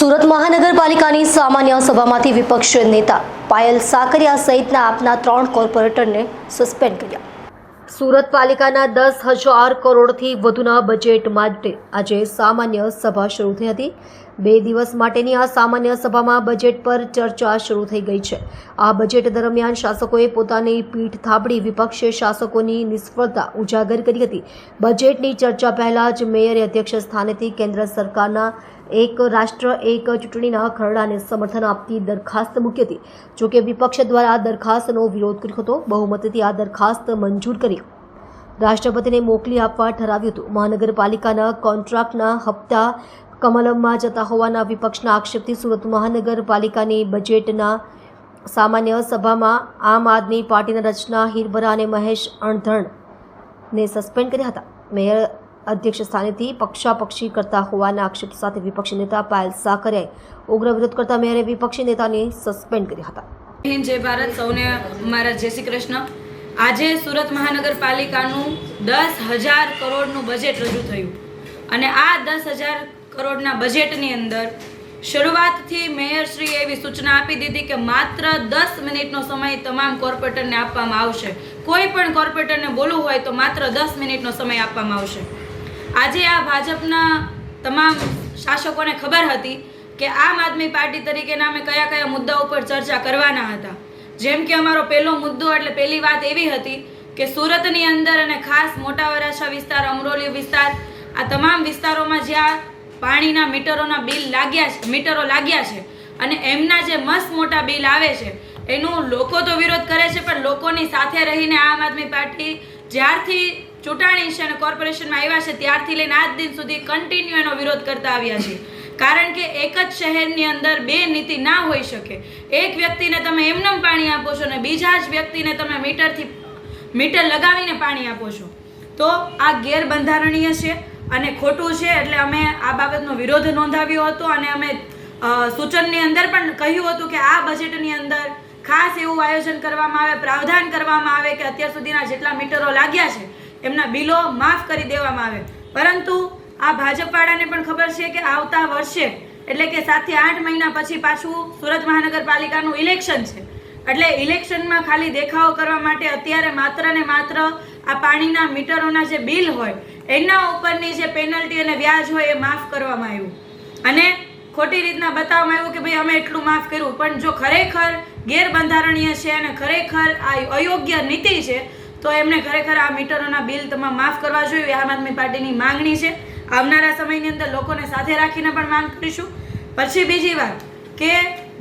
સુરત મહાનગરપાલિકાની સામાન્ય સભામાંથી વિપક્ષ નેતા પાયલ સાકરિયા સહિતના આપના ત્રણ કોર્પોરેટરને સસ્પેન્ડ કર્યા. સુરત પાલિકાના દસ હજાર કરોડથી વધુના બજેટ માટે આજે સામાન્ય સભા શરૂ થઈ હતી. બે દિવસ માટેની આ સામાન્ય સભામાં બજેટ પર ચર્ચા શરૂ થઈ ગઈ છે. આ બજેટ દરમિયાન શાસકોએ પોતાની પીઠ થાબડી વિપક્ષે શાસકોની નિષ્ફળતા ઉજાગર કરી હતી. બજેટની ચર્ચા પહેલા જ મેયરે અધ્યક્ષ સ્થાનેથી કેન્દ્ર સરકારના એક રાષ્ટ્ર, એક ચૂંટણીના ખરડાને સમર્થન આપતી દરખાસ્ત મૂકી હતી. જોકે વિપક્ષ દ્વારા આ દરખાસ્તનો વિરોધ કર્યો હતો. બહુમતીથી આ દરખાસ્ત મંજૂર કરી રાષ્ટ્રપતિને મોકલી આપવા ઠરાવ્યું હતું. મહાનગરપાલિકાના કોન્ટ્રાક્ટના હપ્તા કમલમમાં જતા હોવાના વિપક્ષના આક્ષેપથી સુરત મહાનગરપાલિકાની બજેટના સામાન્ય સભામાં આમ આદમી પાર્ટીના રચના હિરબરા અને મહેશ અણધણને સસ્પેન્ડ કર્યા હતા. મેયર અધ્યક્ષ સ્થાનેથી પક્ષાપક્ષી કરતા હોવાના આક્ષેપ સાથે વિપક્ષી નેતા પાયલ સાકરિયાએ ઉગ્ર વિરોધ કરતા મેયરે વિપક્ષી નેતાને સસ્પેન્ડ કર્યા હતા. જય ભારત. સૌને મારા જય શ્રી કૃષ્ણ. આજે સુરત મહાનગરપાલિકાનું દસ હજાર કરોડનું બજેટ રજૂ થયું. અને આ દસ હજાર કરોડના બજેટની અંદર શરૂઆતથી મેયરશ્રીએ એવી સૂચના આપી દીધી કે માત્ર દસ મિનિટનો સમય તમામ કોર્પોરેટરને આપવામાં આવશે. કોઈ પણ કોર્પોરેટરને બોલવું હોય તો માત્ર દસ મિનિટનો સમય આપવામાં આવશે. આજે આ ભાજપના તમામ શાસકોને ખબર હતી કે આમ આદમી પાર્ટી તરીકેના અમે કયા કયા મુદ્દા ઉપર ચર્ચા કરવાના હતા. જેમ કે અમારો પહેલો મુદ્દો એટલે પહેલી વાત એવી હતી કે સુરતની અંદર અને ખાસ મોટા વરાછા વિસ્તાર, અમરોલી વિસ્તાર, આ તમામ વિસ્તારોમાં જ્યાં પાણીના મીટરોના બિલ લાગ્યા છે, મીટરો લાગ્યા છે અને એમના જે મસ્ત મોટા બિલ આવે છે, એનું લોકો તો વિરોધ કરે છે, પણ લોકોની સાથે રહીને આમ આદમી પાર્ટી જ્યારથી ચૂંટાણી અને કોર્પોરેશનમાં આવ્યા છે, ત્યારથી લઈને આજ દિન સુધી કન્ટિન્યુ એનો વિરોધ કરતા આવ્યા છે. કારણ કે એક જ શહેરની અંદર બે નીતિ ના હોઈ શકે. એક વ્યક્તિને તમે એમનેમ પાણી આપો છો અને બીજા જ વ્યક્તિને તમે મીટરથી, મીટર લગાવીને પાણી આપો છો. તો આ ગેરબંધારણીય છે અને ખોટું છે એટલે અમે આ બાબતનો વિરોધ નોંધાવ્યો હતો અને અમે સૂચનની અંદર પણ કહ્યું હતું કે આ બજેટની અંદર ખાસ એવું આયોજન કરવામાં આવે, પ્રાવધાન કરવામાં આવે કે અત્યાર સુધીના જેટલા મીટરો લાગ્યા છે એમના બિલો માફ કરી દેવામાં આવે. પરંતુ આ ભાજપવાળાને પણ ખબર છે કે આવતા વર્ષે, એટલે કે સાતથી આઠ મહિના પછી પાછું સુરત મહાનગરપાલિકાનું ઇલેક્શન છે. એટલે ઇલેક્શનમાં ખાલી દેખાવો કરવા માટે અત્યારે માત્ર ને માત્ર આ પાણીના મીટરોના જે બિલ હોય, એના ઉપરની જે પેનલ્ટી અને વ્યાજ હોય એ માફ કરવામાં આવ્યું. અને ખોટી રીતના બતાવવામાં આવ્યું કે ભાઈ અમે એટલું માફ કર્યું. પણ જો ખરેખર ગેરબંધારણીય છે અને ખરેખર આ અયોગ્ય નીતિ છે તો એમણે ખરેખર આ મીટરોના બિલ તમામ માફ કરવા જોઈએ. આમ આદમી પાર્ટીની માંગણી છે. આવનારા સમયની અંદર લોકોને સાથે રાખીને પણ માંગ કરીશું. પછી બીજી વાત કે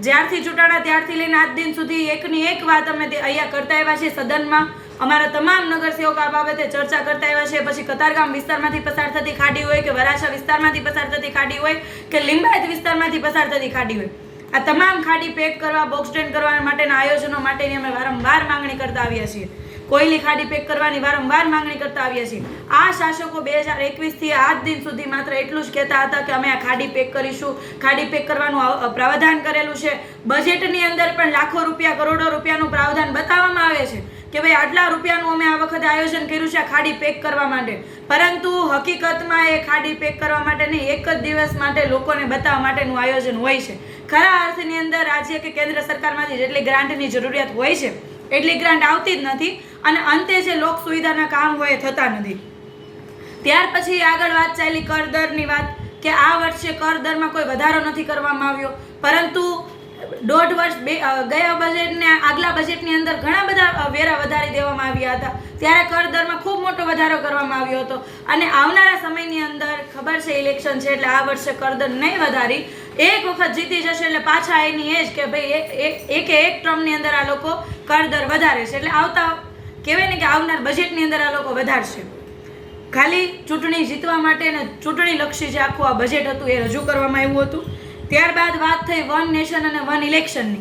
જ્યારથી ચૂંટાણા ત્યારથી લઈને આજ દિન સુધી એકની એક વાત અમે અહીંયા કરતા આવ્યા છીએ સદનમાં. અમારા તમામ નગરસેવકો આ બાબતે ચર્ચા કરતા આવ્યા છે. પછી કતારગામ વિસ્તારમાંથી પસાર થતી ખાડી હોય કે વરાછા વિસ્તારમાંથી પસાર થતી ખાડી હોય કે લિંબાયત વિસ્તારમાંથી પસાર થતી ખાડી હોય. આ તમામ ખાડી પેક કરવા બોક્સ સ્ટેન્ડ કરવા માટેના આયોજનો માટેની અમે વારંવાર માંગણી કરતા આવ્યા છીએ. કોયલી ખાડી પેક કરવાની વારંવાર માંગણી કરતા આવ્યા છીએ. આ શાસકો બે હજાર એકવીસથી આજ દિન સુધી માત્ર એટલું જ કહેતા હતા કે અમે આ ખાડી પેક કરીશું. ખાડી પેક કરવાનું પ્રાવધાન કરેલું છે. બજેટની અંદર પણ લાખો રૂપિયા, કરોડો રૂપિયાનું પ્રાવધાન બતાવવામાં આવે છે કે ભાઈ આટલા રૂપિયાનું અમે આ વખતે આયોજન કર્યું છે ખાડી પેક કરવા માટે. પરંતુ હકીકતમાં એ ખાડી પેક કરવા માટે નહીં, એક જ દિવસ માટે લોકોને બતાવવા માટેનું આયોજન હોય છે. ખરા અર્થની અંદર રાજ્ય કે કેન્દ્ર સરકારમાંથી જેટલી ગ્રાન્ટની જરૂરિયાત હોય છે એટલી ગ્રાન્ટ આવતી જ નથી અને અંતે જે લોક સુવિધાના કામ હોય એ થતા નથી. ત્યાર પછી આગળ વાત ચાલી કર દરની વાત કે આ વર્ષે કર દરમાં કોઈ વધારો નથી કરવામાં આવ્યો. પરંતુ દોઢ વર્ષ બે ગયા બજેટને, આગલા બજેટની અંદર ઘણા બધા વેરા વધારી દેવામાં આવ્યા હતા. ત્યારે કર દરમાં ખૂબ મોટો વધારો કરવામાં આવ્યો હતો. અને આવનારા સમયની અંદર ખબર છે ઇલેક્શન છે એટલે આ વર્ષે કરદર નહીં વધારી. એક વખત જીતી જશે એટલે પાછા એની એ જ કે ભાઈ એક- એક ટર્મની અંદર આ લોકો કરદર વધારે છે. એટલે આવતા કહેવાય ને કે આવનાર બજેટની અંદર આ લોકો વધારશે. ખાલી ચૂંટણી જીતવા માટે અને ચૂંટણીલક્ષી જે આખું આ બજેટ હતું એ રજૂ કરવામાં આવ્યું હતું. ત્યારબાદ વાત થઈ વન નેશન અને વન ઇલેક્શનની